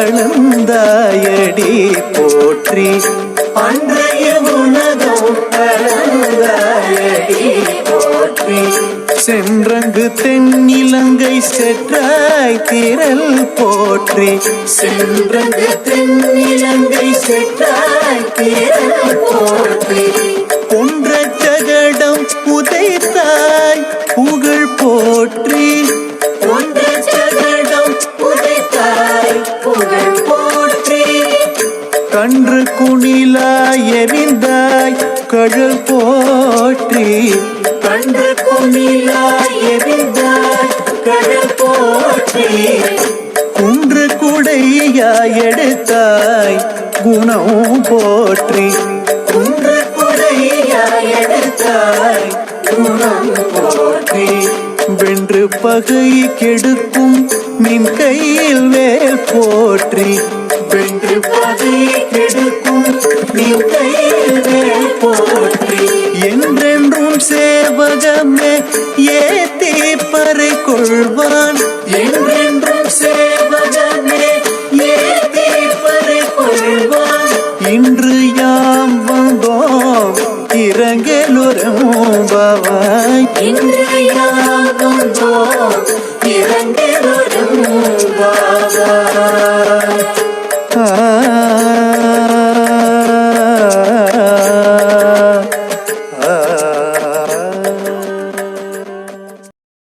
அளந்தாயடி போற்றி. அன்றைய உலகம் அளந்தாயடி போற்றி. சென்றங்கு தென்னிலங்கை செற்றாய் திரள் போற்றி. சென்றங்கு தென்னிலங்கை செற்றாய் திரள் போற்றி. ஒன்ற ஜகடம் புத கன்று குணிலாய் எரிந்தாய் கழல் போற்றி. கன்று குணிலாய் எரிந்தாய் கழல் போற்றி. குன்று குடையாய் எடுத்தாய் குணம் போற்றி. குன்று குடையாய் எடுத்தாய் குணம் போற்றி. வென்று பகை கெடுக்கும் நின் கையில் வேல் போற்றி. வென்று பகை ஏத்தி பறை கொள்வான். என்றென்றும் சேவகனே ஏத்தி பறை கொள்வான். இன்று யாம் வந்தோம் இறங்கலுறும் பவாய் இன்று யாம் வந்தோம் இறங்கலுறும் பவாய் ஆ